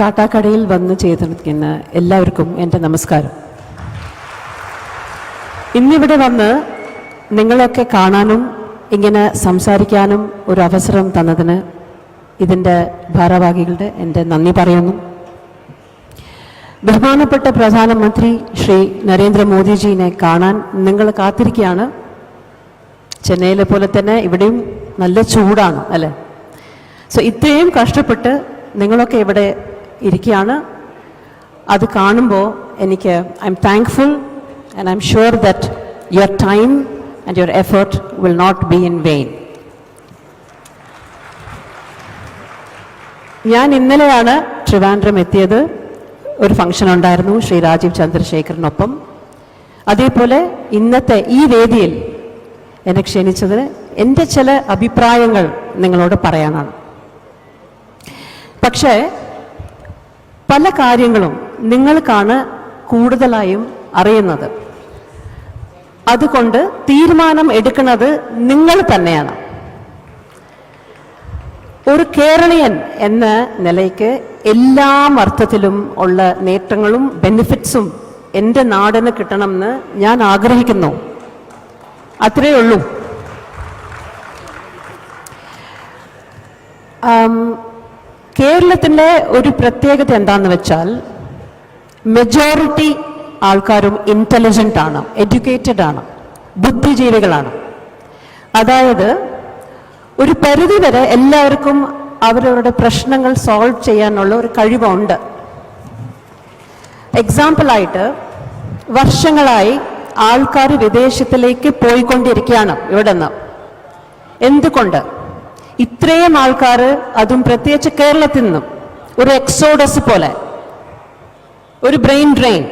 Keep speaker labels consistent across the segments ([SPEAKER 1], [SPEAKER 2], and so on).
[SPEAKER 1] കാട്ടാക്കടയിൽ വന്ന് ചെയ്തിരിക്കുന്ന എല്ലാവർക്കും എന്റെ നമസ്കാരം. ഇന്നിവിടെ വന്ന് നിങ്ങളൊക്കെ കാണാനും ഇങ്ങനെ സംസാരിക്കാനും ഒരു അവസരം തന്നതിന് ഇതിന്റെ ഭാരവാഹികളുടെ എന്റെ നന്ദി പറയുന്നു. ബഹുമാനപ്പെട്ട പ്രധാനമന്ത്രി ശ്രീ നരേന്ദ്രമോദിജീനെ കാണാൻ നിങ്ങൾ കാത്തിരിക്കുകയാണ്. ചെന്നൈയിലെ പോലെ തന്നെ ഇവിടെയും നല്ല ചൂടാണ് അല്ലേ? സോ ഇത്രയും കഷ്ടപ്പെട്ട് നിങ്ങളൊക്കെ ഇവിടെ ഇരിക്കുകയാണ്. അത് കാണുമ്പോൾ എനിക്ക് I am thankful and I am sure that your time and your effort will not be in vain ഞാൻ ഇന്നലെയാണ് ട്രിവാൻഡ്രം എത്തിയത്. ഒരു ഫംഗ്ഷൻ ഉണ്ടായിരുന്നു ശ്രീ രാജീവ് ചന്ദ്രശേഖറിനൊപ്പം അതേപോലെ ഇന്നത്തെ ഈ വേദിയിൽ എന്നെ ക്ഷണിച്ചതിന് എന്റെ ചില അഭിപ്രായങ്ങൾ നിങ്ങളോട് പറയാനാണ്. പക്ഷേ പല കാര്യങ്ങളും നിങ്ങൾക്കാണ് കൂടുതലായും അറിയുന്നത്. അതുകൊണ്ട് തീരുമാനം എടുക്കുന്നത് നിങ്ങൾ തന്നെയാണ്. ഒരു കേരളീയൻ എന്ന നിലയ്ക്ക് എല്ലാ അർത്ഥത്തിലും ഉള്ള നേട്ടങ്ങളും ബെനിഫിറ്റ്സും എന്റെ നാടിന് കിട്ടണമെന്ന് ഞാൻ ആഗ്രഹിക്കുന്നു. അത്രയേ ഉള്ളൂ. കേരളത്തിന്റെ ഒരു പ്രത്യേകത എന്താണെന്ന് വെച്ചാൽ മെജോറിറ്റി ആൾക്കാരും ഇന്റലിജന്റ് ആണ് എഡ്യൂക്കേറ്റഡ് ആണ് ബുദ്ധിജീവികളാണ്. അതായത് ഒരു പരിധി വരെ എല്ലാവർക്കും അവരവരുടെ പ്രശ്നങ്ങൾ സോൾവ് ചെയ്യാനുള്ള ഒരു കഴിവുണ്ട്. എക്സാമ്പിളായിട്ട് വർഷങ്ങളായി ആൾക്കാർ വിദേശത്തിലേക്ക് പോയിക്കൊണ്ടിരിക്കുകയാണ് ഇവിടെ നിന്ന് എന്തുകൊണ്ട്? ഇത്രയും ആൾക്കാർ അതും പ്രത്യേകിച്ച് കേരളത്തിൽ നിന്നും ഒരു എക്സോഡസ് പോലെ ഒരു ബ്രെയിൻ ഡ്രെയിൻ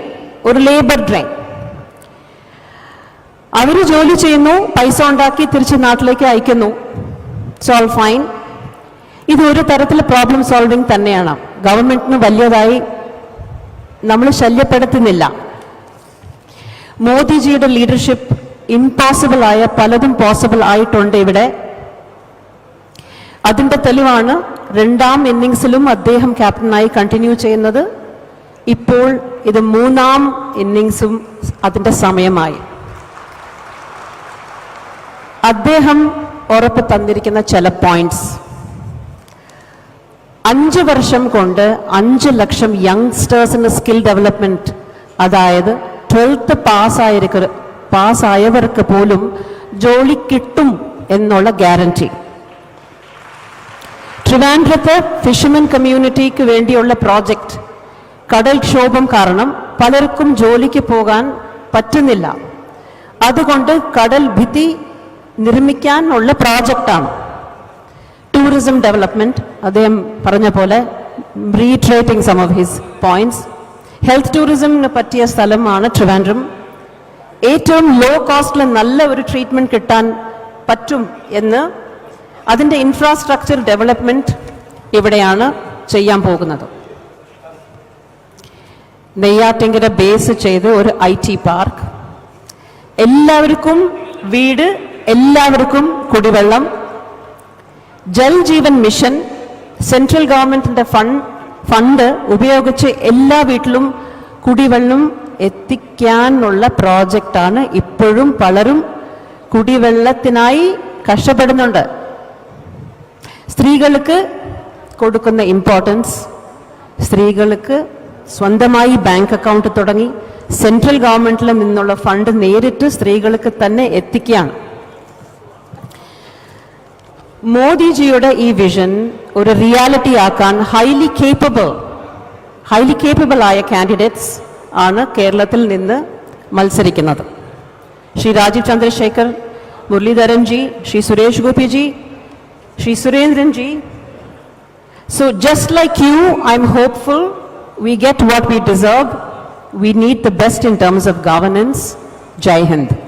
[SPEAKER 1] ഒരു ലേബർ ഡ്രെയിൻ അവർ ജോലി ചെയ്യുന്നു പൈസ ഉണ്ടാക്കി തിരിച്ച് നാട്ടിലേക്ക് അയക്കുന്നു. സോൾവ് ഫൈൻ ഇത് ഒരു തരത്തിൽ പ്രോബ്ലം സോൾവിങ് തന്നെയാണ്. ഗവൺമെന്റിന് വലിയതായി നമ്മൾ ശല്യപ്പെടുത്തുന്നില്ല. മോദിജിയുടെ ലീഡർഷിപ്പ് ഇംപോസിബിൾ ആയ പലതും പോസിബിൾ ആയിട്ടുണ്ട് ഇവിടെ. അതിന്റെ തെളിവാണ് രണ്ടാം ഇന്നിങ്സിലും അദ്ദേഹം ക്യാപ്റ്റനായി കണ്ടിന്യൂ ചെയ്യുന്നത്. ഇപ്പോൾ ഇത് മൂന്നാം ഇന്നിങ്സും അതിന്റെ സമയമായി. അദ്ദേഹം ഉറപ്പ് തന്നിരിക്കുന്ന ചില പോയിന്റ്സ് അഞ്ച് വർഷം കൊണ്ട് അഞ്ച് ലക്ഷം യങ്സ്റ്റേഴ്സിന് സ്കിൽ ഡെവലപ്മെന്റ് അതായത് ട്വൽത്ത് പാസ്സായിരിക്ക പാസ്സായവർക്ക് പോലും ജോലി കിട്ടും എന്നുള്ള ഗ്യാരണ്ടി ട്രിവാൻഡ്രത്ത് ഫിഷർമെൻ കമ്മ്യൂണിറ്റിക്ക് വേണ്ടിയുള്ള പ്രോജക്റ്റ് കടൽക്ഷോഭം കാരണം പലർക്കും ജോലിക്ക് പോകാൻ പറ്റുന്നില്ല. അതുകൊണ്ട് കടൽ ഭിത്തി നിർമ്മിക്കാനുള്ള പ്രോജക്റ്റാണ് ടൂറിസം ഡെവലപ്മെന്റ് അദ്ദേഹം പറഞ്ഞ പോലെ reiterating some of his points health ടൂറിസമിന് പറ്റിയ സ്ഥലമാണ് ട്രിവാൻഡ്രം ഏറ്റവും ലോ കോസ്റ്റിൽ നല്ല ഒരു ട്രീറ്റ്മെന്റ് കിട്ടാൻ പറ്റും എന്ന് അതിന്റെ ഇൻഫ്രാസ്ട്രക്ചർ ഡെവലപ്മെന്റ് ഇവിടെയാണ് ചെയ്യാൻ പോകുന്നത്. നെയ്യാറ്റിങ്കര ബേസ് ചെയ്ത് ഒരു ഐ ടി പാർക്ക് എല്ലാവർക്കും വീട് എല്ലാവർക്കും കുടിവെള്ളം. ജൽ ജീവൻ മിഷൻ സെൻട്രൽ ഗവൺമെന്റിന്റെ ഫണ്ട് ഫണ്ട് ഉപയോഗിച്ച് എല്ലാ വീട്ടിലും കുടിവെള്ളം എത്തിക്കാനുള്ള പ്രോജക്റ്റാണ് ഇപ്പോഴും പലരും കുടിവെള്ളത്തിനായി കഷ്ടപ്പെടുന്നുണ്ട്. സ്ത്രീകൾക്ക് കൊടുക്കുന്ന ഇമ്പോർട്ടൻസ് സ്ത്രീകൾക്ക് സ്വന്തമായി ബാങ്ക് അക്കൗണ്ട് തുടങ്ങി സെൻട്രൽ ഗവൺമെന്റിൽ നിന്നുള്ള ഫണ്ട് നേരിട്ട് സ്ത്രീകൾക്ക് തന്നെ എത്തിക്കുകയാണ്. മോദിജിയുടെ ഈ വിഷൻ ഒരു റിയാലിറ്റി ആക്കാൻ ഹൈലി കേപ്പബിൾ ഹൈലി കേപ്പബിൾ ആയ കാൻഡിഡേറ്റ്സ് ആണ് കേരളത്തിൽ നിന്ന് മത്സരിക്കുന്നത്. Shri Rajeev Chandrasekhar Muraleedharan ji Shri Suresh Gopi ji Sri Surendranji, so just like you, I'm hopeful we get what we deserve. We need the best in terms of governance. Jai Hind.